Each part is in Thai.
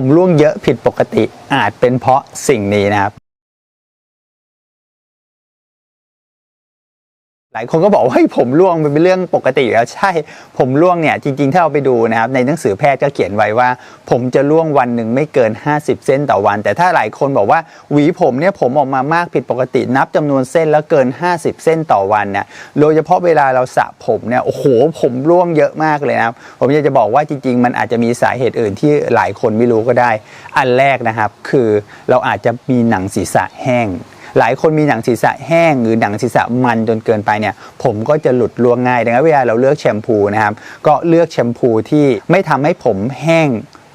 ผมร่วงเยอะผิดปกติอาจเป็นเพราะสิ่งนี้นะครับ หลายคนก็บอกว่าเฮ้ยผมร่วงเป็นเรื่องปกติอยู่แล้วใช่ผมร่วงเนี่ยจริงๆถ้าเราไปดูนะครับในหนังสือแพทย์ก็เขียนไว้ว่า ผมจะร่วงวันหนึ่งไม่เกิน 50 เส้นต่อวัน แต่ถ้าหลายคนบอกว่าหวีผมเนี่ยผมออกมามากผิดปกตินับจำนวนเส้นแล้วเกิน 50 เส้นต่อวันเนี่ยโดยเฉพาะเวลาเราสระผมเนี่ยโอ้โหผมร่วงเยอะมากเลยนะครับผมอยากจะบอกว่าจริง ๆ มันอาจจะมีสาเหตุอื่นที่หลายคนไม่รู้ก็ได้ อันแรกนะครับคือเราอาจจะมีหนังศีรษะแห้ง หลายคนมีหนังศีรษะแห้งหรือหนังศีรษะมันจนเกินไปเนี่ยผมก็จะหลุดร่วงง่ายดังนั้นเวลาเราเลือกแชมพูนะครับก็เลือกแชมพูที่ไม่ทำให้ผมแห้ง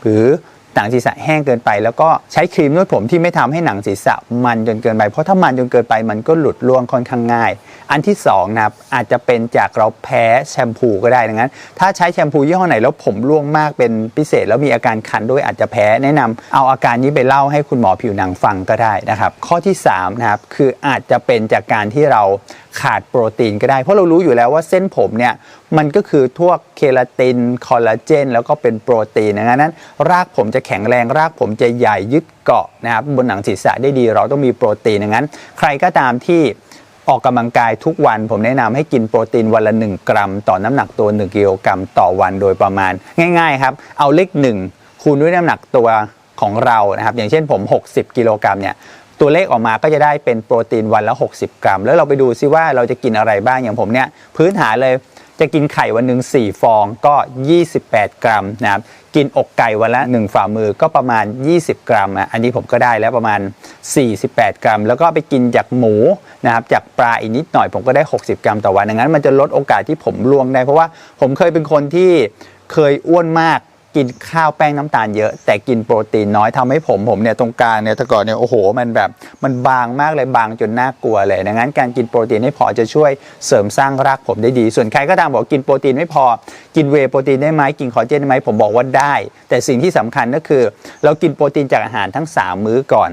หรือ หนังศีรษะแห้งเกินไป แล้วก็ใช้ครีมนวดผมที่ไม่ทำให้หนังศีรษะมันจนเกินไป เพราะถ้ามันจนเกินไปมันก็หลุดร่วงค่อนข้างง่าย อันที่สองนะครับอาจจะเป็นจากเราแพ้แชมพูก็ได้ดังนั้น ถ้าใช้แชมพูยี่ห้อไหนแล้วผมร่วงมากเป็นพิเศษ แล้วมีอาการคันด้วยอาจจะแพ้แนะนำเอาอาการนี้ไปเล่าให้คุณหมอผิวหนังฟังก็ได้นะครับ ข้อที่3นะครับคืออาจจะเป็นจากการที่เราขาดโปรตีนก็ได้ เพราะเรารู้อยู่แล้วว่าเส้นผมเนี่ยมันก็คือพวกเคลาตินคอลลาเจนแล้วก็เป็นโปรตีนดังนั้น รากผมจะแข็งแรงรากผมจะใหญ่ยึดเกาะนะครับบนหนังศีรษะได้ดีเราต้องมีโปรตีนดังนั้น ใครก็ตามที่ออกกำลังกายทุกวันผมแนะนำให้กินโปรตีนวันละ 1 กรัม ต่อน้ำหนักตัว 1 กิโลกรัมต่อวันโดยประมาณ ง่ายๆครับ เอาเลข1คูณด้วยน้ำหนักตัวของเรานะครับอย่างเช่นผม 60 กิโลกรัมเนี่ย ตัวเลขออกมาก็จะได้เป็นโปรตีนวันละ 60 กรัม แล้วเราไปดูซิว่าเราจะกินอะไรบ้างอย่างผมเนี่ยพื้นฐานเลยจะกินไข่วันหนึ่ง4 ฟองก็ 28 กรัมนะครับกินอกไก่วันละ 1 ฝ่ามือก็ประมาณ 20 กรัมอะอันนี้ผมก็ได้แล้วประมาณ 48 กรัม แล้วก็ไปกินจากหมูนะครับจากปลาอีกนิดหน่อยผมก็ได้ 60 กรัมต่อวันดังนั้นมันจะลดโอกาสที่ผมล่วงได้ เพราะว่าผมเคยเป็นคนที่เคยอ้วนมาก กินข้าวแป้งน้ำตาลเยอะ แต่กินโปรตีนน้อยทำให้ผมผมเนี่ยตรงกลางเนี่ยแต่ก่อนเนี่ยโอ้โหมันแบบมันบางมากเลยบางจนน่ากลัวเลยดังนั้นการกินโปรตีนให้พอจะช่วยเสริมสร้างรากผมได้ดี ส่วนใครก็ตามบอกกินโปรตีนไม่พอ กินเวโปรตีนได้ไหมกินคอเจนได้ไหมผมบอกว่าได้ แต่สิ่งที่สำคัญก็คือ เรากินโปรตีนจากอาหารทั้ง 3 มื้อก่อน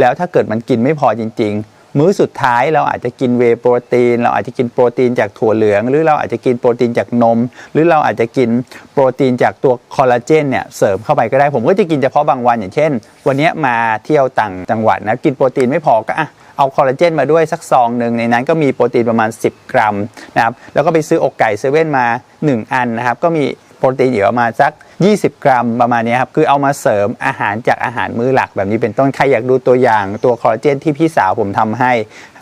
แล้วถ้าเกิดมันกินไม่พอจริง ๆ มื้อสุดท้ายเราอาจจะกินเวโปรตีน เราอาจจะกินโปรตีนจากถั่วเหลือง หรือเราอาจจะกินโปรตีนจากนม หรือเราอาจจะกินโปรตีนจากตัวคอลลาเจนเนี่ยเสริมเข้าไปก็ได้ผมก็จะกินเฉพาะบางวันอย่างเช่น วันนี้มาเที่ยวต่างจังหวัดนะกินโปรตีนไม่พอก็อะเอาคอลลาเจนมาด้วยสักซองหนึ่งในนั้นก็มีโปรตีนประมาณ 10 กรัมนะครับแล้วก็ไปซื้ออกไก่เซเว่นมา 1 อันนะครับก็มี โปรตีนอยู่ประมาณสัก 20 กรัมประมาณนี้ครับ คือเอามาเสริมอาหารจากอาหารมื้อหลักแบบนี้เป็นต้น ใครอยากดูตัวอย่างตัวคอลลาเจนที่พี่สาวผมทำให้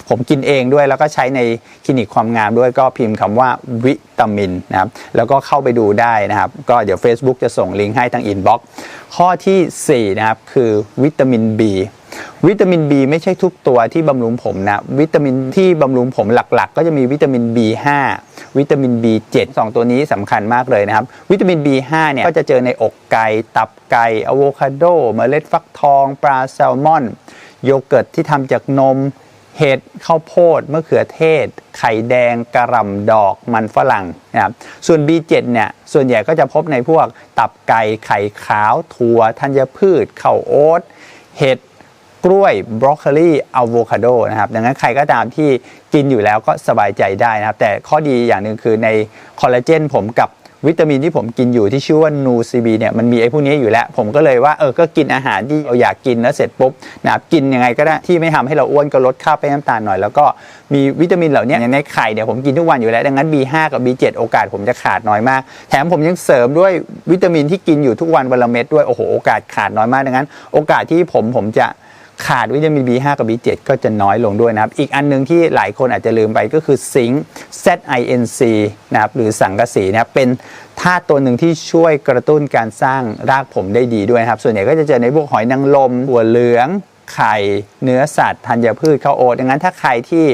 ผมกินเองด้วยแล้วก็ใช้ในคลินิกความงามด้วยก็พิมพ์คำว่าวิตามินนะครับ แล้วก็เข้าไปดูได้นะครับ ก็เดี๋ยว Facebook จะส่งลิงก์ให้ทางอินบ็อกซ์ข้อทีสี่ 4 นะครับ คือวิตามิน B วิตามิน B ไม่ใช่ทุกตัวที่บำรุงผมนะ วิตามินที่บำรุงผมหลัก ๆ ก็จะมีวิตามิน B5 วิตามิน B7 สองตัวนี้สำคัญมากเลยนะครับ วิตามิน B5 เนี่ยก็จะเจอในอกไก่ตับไก่อะโวคาโดเมล็ดฟักทอง ปลาแซลมอน โยเกิร์ตที่ทำจากนม เห็ดข้าวโพดมะเขือเทศ ไข่แดงกระหล่ำดอกมันฝรั่งนะครับส่วน B7 เนี่ยส่วนใหญ่ก็จะพบในพวกตับไก่ไข่ขาวถั่วธัญพืชข้าวโอ๊ตเห็ด กล้วยบรอกโคลีอะโวคาโดนะครับดังนั้นใครก็ตามที่กินอยู่แล้วก็สบายใจได้นะครับ แต่ข้อดีอย่างหนึ่งคือในคอลลาเจนผมกับวิตามินที่ผมกินอยู่ที่ชื่อว่านูซีบีเนี่ยมันมีไอ้พวกนี้อยู่แล้ว ผมก็เลยว่าเออก็กินอาหารที่เราอยากกินแล้วเสร็จปุ๊บนะครับกินยังไงก็ได้ที่ไม่ทำให้เราอ้วนก็ลดค่าแป้งน้ำตาลหน่อย แล้วก็มีวิตามินเหล่านี้อย่างในไข่เนี่ยผมกินทุกวันอยู่แล้ว ดังนั้น B5 กับ B7 โอกาสผมจะขาดน้อยมาก แถมผมยังเสริมด้วยวิตามินที่กินอยู่ทุกวันวันละเม็ดด้วยโอ้โหโอกาสขาดน้อยมากดังนั้น โอกาสที่ผมผมจะ ขาดวิตามิน B5 กับ B7 ก็จะน้อยลงด้วยนะครับ อีกอันหนึงที่หลายคนอาจจะลืมไปก็คือซิงค์ ZINC นะครับหรือสังกะสีนะครับเป็นธาตุตัวหนึ่งที่ช่วยกระตุ้นการสร้างรากผมได้ดีด้วยนะครับ ส่วนใหญ่ก็จะเจอในพวกหอยนางรมหัวเหลืองไข่เนื้อสัตว์ธัญพืชข้าวโอ๊ตดังนั้นถ้าใครที่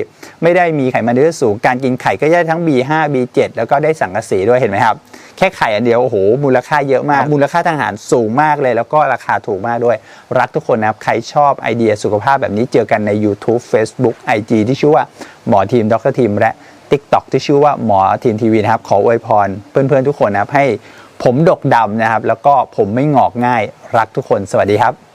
ไม่ได้มีไขมันในเลือดสูงการกินไข่ก็ได้ทั้ง B5 B7 แล้วก็ได้สังกะสีด้วยเห็นไหมครับ แค่ไข่อันเดียวโอ้โหมูลค่าเยอะมาก มูลค่าทางอาหารสูงมากเลย แล้วก็ราคาถูกมากด้วย รักทุกคนนะครับ ใครชอบไอเดียสุขภาพแบบนี้เจอกันใน YouTube Facebook IG ที่ชื่อว่าหมอทีมดรทีมและ TikTok ที่ชื่อว่าหมอทีมทีวีนะครับ ขออวยพร เพื่อนๆทุกคนนะครับให้ผมดกดำนะครับ แล้วก็ผมไม่งอกง่ายรักทุกคนสวัสดีครับ